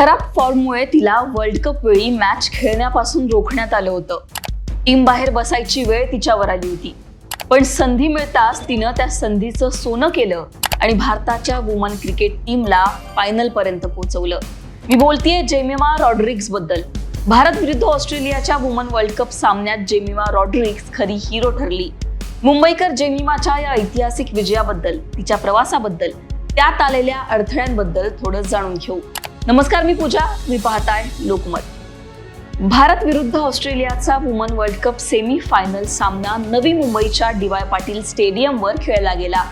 खराब फॉर्ममुळे तिला वर्ल्ड कप वेळी मॅच खेळण्यापासून रोखण्यात आलं होतं. टीम बाहेर बसायची वेळ तिच्यावर आली होती. पण संधी मिळताच तिनं त्या संधीचं सोनं केलं आणि भारताच्या वुमन क्रिकेट टीमला फायनल पर्यंत पोहोचवलं. मी बोलतेय जेमिमा रॉड्रिक्सबद्दल भारत विरुद्ध ऑस्ट्रेलियाच्या वुमन वर्ल्ड कप सामन्यात जेमिमा रॉड्रिग्स खरी हिरो ठरली. मुंबईकर जेमिमाच्या या ऐतिहासिक विजयाबद्दल तिच्या प्रवासाबद्दल त्यात आलेल्या अडथळ्यांबद्दल थोडं जाणून घेऊ. नमस्कार मी पूजा. मी पाहताय लोकमत. भारत विरुद्ध ऑस्ट्रेलियाचा woman world cup semi final सामना नवी मुंबईच्या डीवाय पाटील स्टेडियमवर खेळला गेला.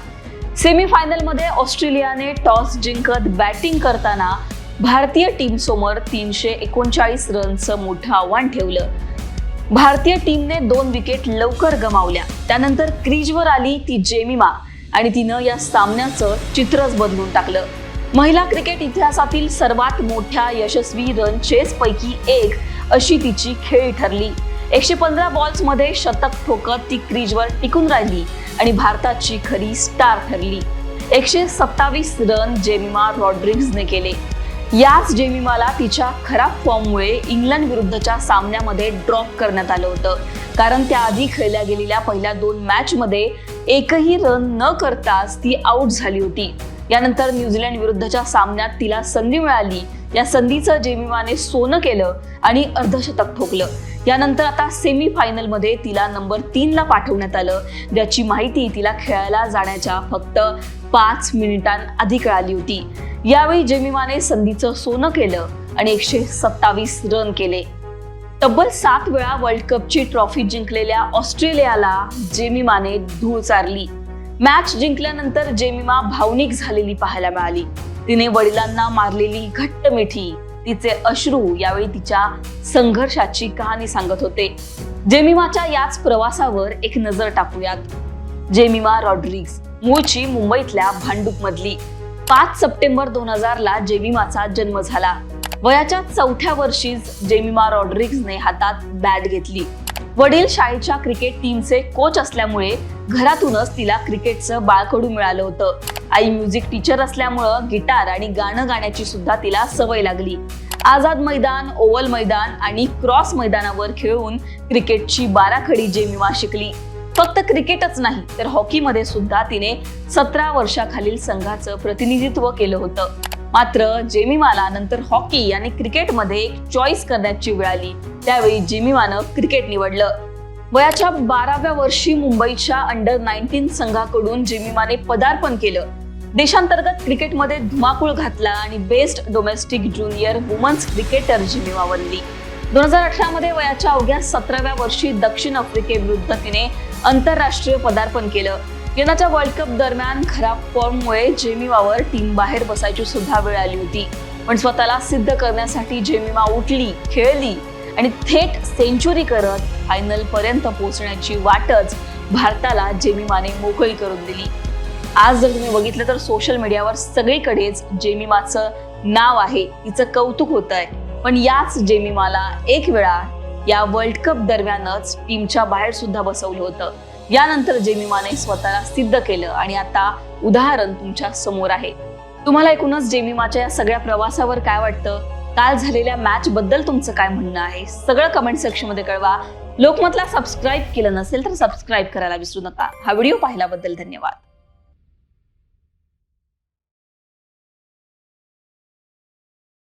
सेमी फायनलमध्ये ऑस्ट्रेलियाने टॉस जिंकत बॅटिंग करताना भारतीय टीम समोर तीनशे एकोणचाळीस रनचं मोठं आव्हान ठेवलं. भारतीय टीमने दोन विकेट लवकर गमावल्या. त्यानंतर क्रीजवर आली ती जेमिमा आणि तिनं या सामन्याचं चित्रच बदलून टाकलं. महिला क्रिकेट इतिहासातील सर्वात मोठ्या यशस्वी रन चेस पैकी एक अशी तिची खेळी ठरली. एकशे पंधरा बॉल्समध्ये शतक ठोकत ती क्रीजवर टिकून राहिली आणि भारताची खरी स्टार ठरली. एकशे सत्तावीस रन जेमिमा रॉड्रिग्सने केले. याच जेमिमाला तिच्या खराब फॉर्ममुळे इंग्लंड विरुद्धच्या सामन्यामध्ये ड्रॉप करण्यात आलं होतं. कारण त्याआधी खेळल्या गेलेल्या पहिल्या दोन मॅचमध्ये एकही रन न करताच ती आऊट झाली होती. यानंतर न्यूझीलंड विरुद्धच्या सामन्यात तिला संधी मिळाली. या संधीचं जेमिमाने सोनं केलं आणि अर्धशतक ठोकलं. यानंतर आता सेमी फायनलमध्ये तिला नंबर तीनला पाठवण्यात आलं. ज्याची माहिती तिला खेळायला जाण्याच्या फक्त पाच मिनिटांआधी कळाली होती. यावेळी जेमिमाने संधीचं सोनं केलं आणि एकशे सत्तावीस रन केले. तब्बल सात वेळा वर्ल्ड कपची ट्रॉफी जिंकलेल्या ऑस्ट्रेलियाला जेमिमाने धूळ चारली. मॅच जिंकल्यानंतर जेमिमा भावनिक झालेली पाहायला मिळाली. तिने वडिलांना मारलेली घट्ट मिठी तिचे अश्रू यावेळी तिच्या संघर्षाची कहाणी सांगत होते. जेमिमाच्या याच प्रवासावर एक नजर टाकूयात. जेमिमा रॉड्रिग्स मूळची मुंबईतल्या भांडूप मधली पाच सप्टेंबर दोन हजार ला जेमिमाचा जन्म झाला. वयाच्या चौथ्या वर्षीच जेमिमा रॉड्रिग्सने हातात बॅट घेतली. वडील शाळेच्या क्रिकेट टीमचे कोच असल्यामुळे घरातूनच तिला क्रिकेटचं बाळकडू मिळालं होतं. आई म्युझिक टीचर असल्यामुळं गिटार आणि गाणं गाण्याची सुद्धा तिला सवय लागली. आझाद मैदान ओव्हल मैदान आणि क्रॉस मैदानावर खेळून क्रिकेटची बाराखडी जेमिमा शिकली. फक्त क्रिकेटच नाही तर हॉकीमध्ये सुद्धा तिने सतरा वर्षाखालील संघाचं प्रतिनिधित्व केलं होतं. मात्र जेमिमाला नंतर हॉकी आणि क्रिकेटमध्ये एक चॉईस करण्याची वेळ आली. त्यावेळी जेमिमानं क्रिकेट निवडलं. वयाच्या बाराव्या वर्षी मुंबईच्या अंडर नाईन्टीन संघाकडून जेमिमाने पदार्पण केलं. देशांतर्गत क्रिकेटमध्ये धुमाकूळ घातला आणि best domestic junior women's cricketer Jemimah बनली. दोन हजार अठरा मध्ये वयाच्या अवघ्या सतराव्या वर्षी दक्षिण आफ्रिकेविरुद्ध तिने आंतरराष्ट्रीय पदार्पण केलं. यंदाच्या वर्ल्ड कप दरम्यान खराब फॉर्ममुळे जेमिमावर टीम बाहेर बसायची सुद्धा वेळ आली होती. पण स्वतःला सिद्ध करण्यासाठी जेमिमा उठली खेळली आणि थेट सेंचुरी करत फायनल पर्यंत पोहोचण्याची वाटच भारताला जेमिमाने मोकळी करून दिली. आज जर तुम्ही बघितलं तर सोशल मीडियावर सगळीकडेच जेमिमाचं नाव आहे तिचं कौतुक होत आहे पण याच जेमिमाला एक वेळा या वर्ल्ड कप दरम्यानच टीमच्या बाहेर सुद्धा बसवलं होतं. यानंतर जेमिमाने स्वतःला सिद्ध केलं आणि आता उदाहरण तुमच्यासमोर आहे. तुम्हाला एकूणच जेमिमाच्या या सगळ्या प्रवासावर काय वाटतं? काल झालेल्या मॅच बद्दल तुमचं काय म्हणणं आहे? सगळं कमेंट सेक्शनमध्ये कळवा. लोकमतला सबस्क्राईब केलं नसेल तर सबस्क्राईब करायला विसरू नका. हा व्हिडिओ पाहिल्याबद्दल धन्यवाद.